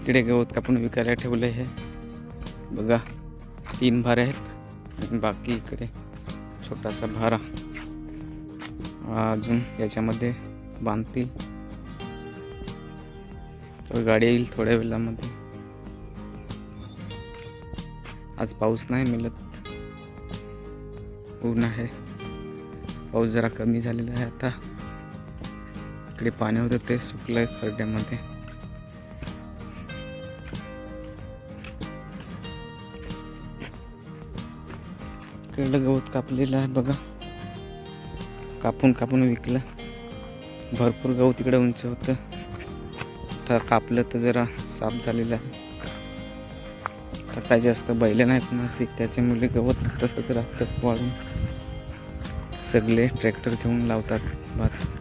इकडे गवत कापून विकायला ठेवलं आहे बघा तीन भारे आहेत आणि बाकी इकडे छोटासा भारा. अजून याच्यामध्ये बांधतील. तर गाडी येईल थोड्या वेळामध्ये. आज पाऊस नाही मिळत. ऊन आहे. पाऊस जरा कमी झालेला आहे आता. इकडे पाणी होतं ते सुकलंय खड्ड्यामध्ये इकडलं गवत कापलेलं आहे बघा. कापून कापून विकलं. भरपूर गवत इकडे उंच होतं. तर कापलं तर जरा साफ झालेलं आहे. तर काय जास्त बैलं नाही कुणाची. त्याच्यामुळे गवत तसंच राहतं वाळून. सगळे ट्रॅक्टर घेऊन लावतात भात.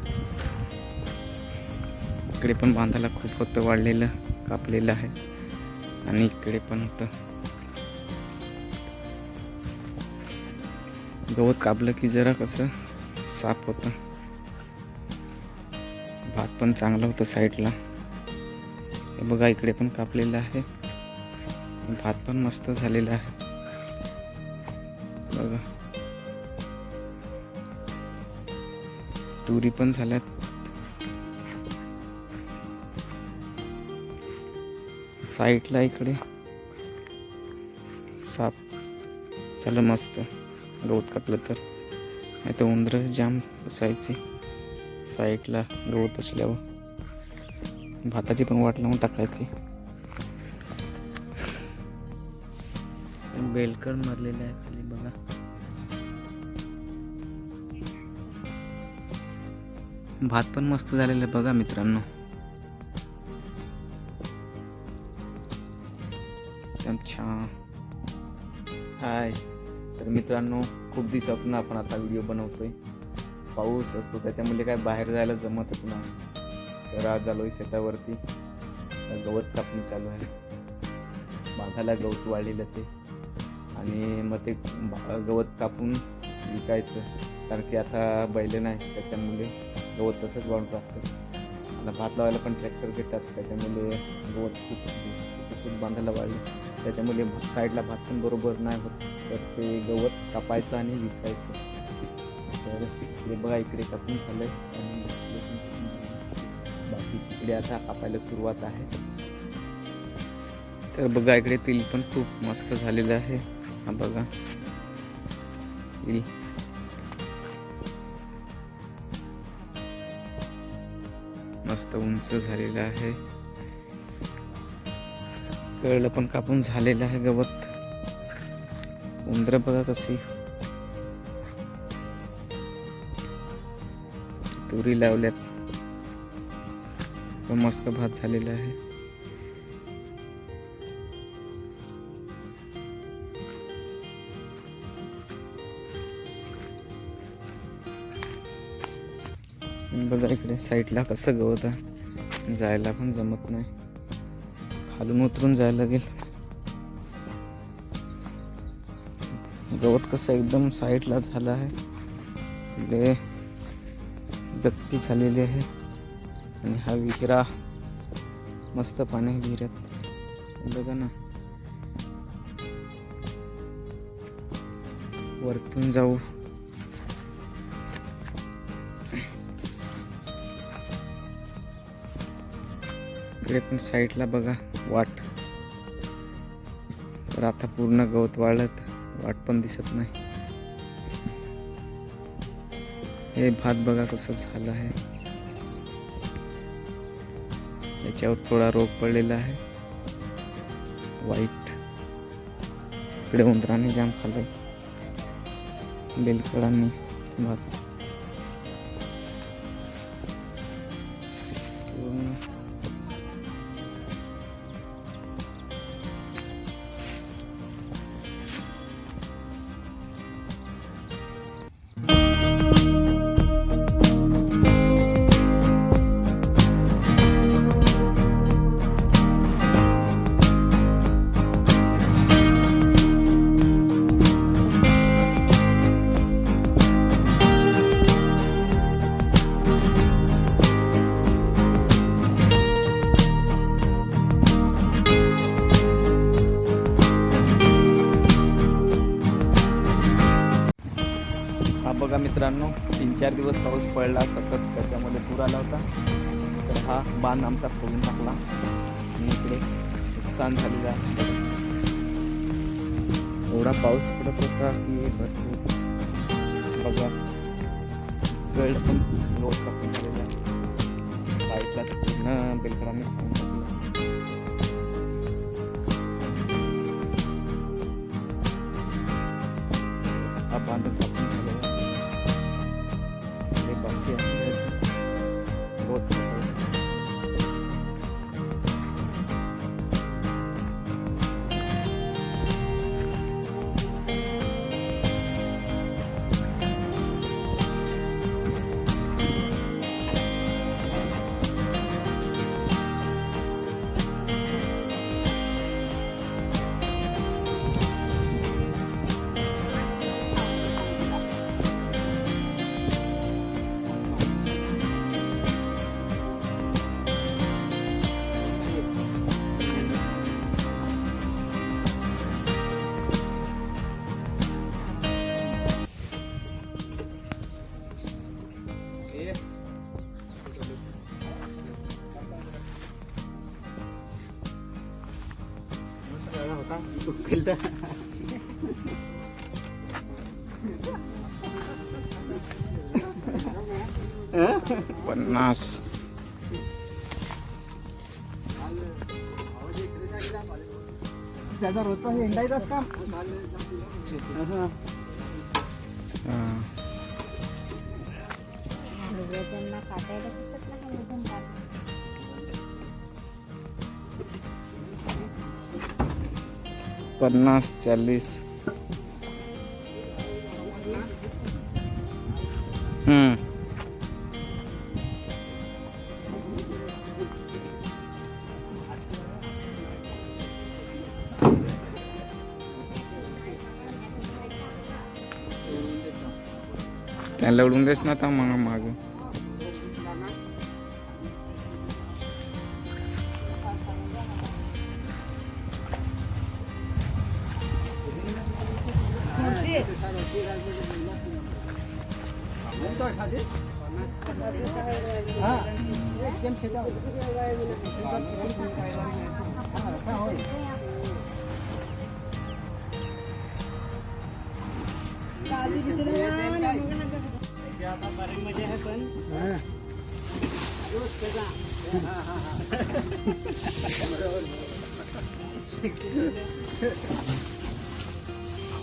इकडे पण बांधायला खूप होतं वाढलेलं कापलेलं आहे. आणि इकडे पण होतं. गवत कापलं की जरा कसं साफ होतं. भात पण चांगला होतं साईडला. हे बघा इकडे पण कापलेलं आहे. भात पण मस्त झालेला आहे. बघा. तुरी पण झाल्यात. साईडला इकडे. साप. झालं मस्त. गवत कापलं तर. नाही तर उंदरं जाम असायची. साईडला गवत असल्यावर. भाताची पण वाट लावून टाकायची. बेलकर मारलेले आहे खाली बघा. भात पण मस्त झालेलं आहे बघा मित्रांनो. एकदम छान हाय. तर मित्रांनो खूप दिवसातून आपण आता व्हिडिओ बनवतोय. पाऊस असतो त्याच्यामुळे काय बाहेर जायला जमतच नाही. तर आज आहे शेतावरती. गवत कापणी चालू आहे. बांधाला गवत वाढलेलं ते. आणि मग ते गवत कापून विकायचं. कारण की आता बैल नाही त्याच्यामुळे गवत तसंच वाढून टाकतं आता भात लावायला पण ट्रॅक्टर घेतात त्याच्यामुळे गवत खूप बांधायला वाढलं. त्याच्यामध्ये साईडला भात पण बरोबर नाही होत. तर ते गवत कापायचं आणि विकायचं. तर हे बघा इकडे कापून झालं आहे आणि बाकी तिकडे आता कापायला सुरुवात आहे. तर बघा इकडे तिल पण खूप मस्त झालेलं आहे. हा बघा. तिल. मस्त उंच झालेलं आहे. कळलं पण कापून झालेलं आहे गवत. उंदर बघा कशी. तुरी लावल्यात. मस्त भात झालेला आहे. बघा इकडे साईडला कसं गवत आहे. जायला पण जमत नाही. खालून उतरून जायला लागेल. गवत कसं एकदम साईडला झालं आहे. इकडे गचकी झालेली आहे. आणि हा विहिरा मस्त पाणी विहिरात बघा ना. वरतून जाऊ. इकडे पण साईडला बघा वाट. तर आता पूर्ण गवत वाळत वाट पण दिसत नाही. हे भात बघा कसं झालं आहे. याच्यावर थोडा रोग पडलेला आहे. वाईट. इकडे उंदराने जाम खाल्लं बेलकडांनी भात. चार दिवस पाऊस पडला सतत त्याच्यामध्ये पूर आला होता. तर हा बांध आमचा खोलून टाकला. आणि इकडे नुकसान झालेलं आहे. एवढा पाऊस पडत होता की भरपूर. बघा गळ पण लोट टाकून झालेला आहे. बाईकला पूर्ण बेलकडाने पन्नास. त्याचा रोजचा हिंडायचाच काम हां. पन्नास चाळीस. हम्म. त्याला उडून देस ना आता मग मागं. हा।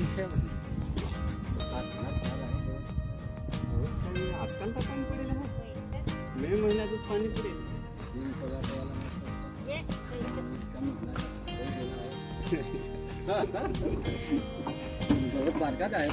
आजकाल तर पाणी पडेल मे महिन्यातच पाणी पडेल ये, बहुत बारकाच आहे